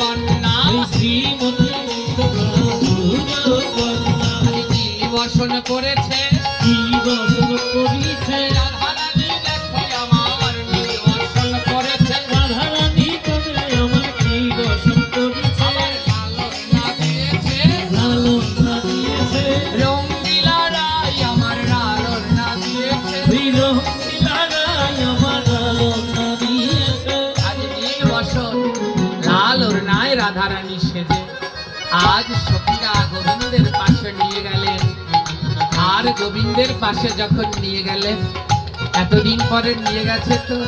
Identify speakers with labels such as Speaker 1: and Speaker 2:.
Speaker 1: কন্যা
Speaker 2: শ্রীমতী
Speaker 1: বসন করেছে।
Speaker 2: কি বসন করিছে।
Speaker 1: নাই, রাধারানী সেজে। আজ সখীরা গোবিন্দের পাশে নিয়ে গেলেন আর গোবিন্দের পাশে যখন নিয়ে গেলেন এতদিন পরে নিয়ে গেছে তো?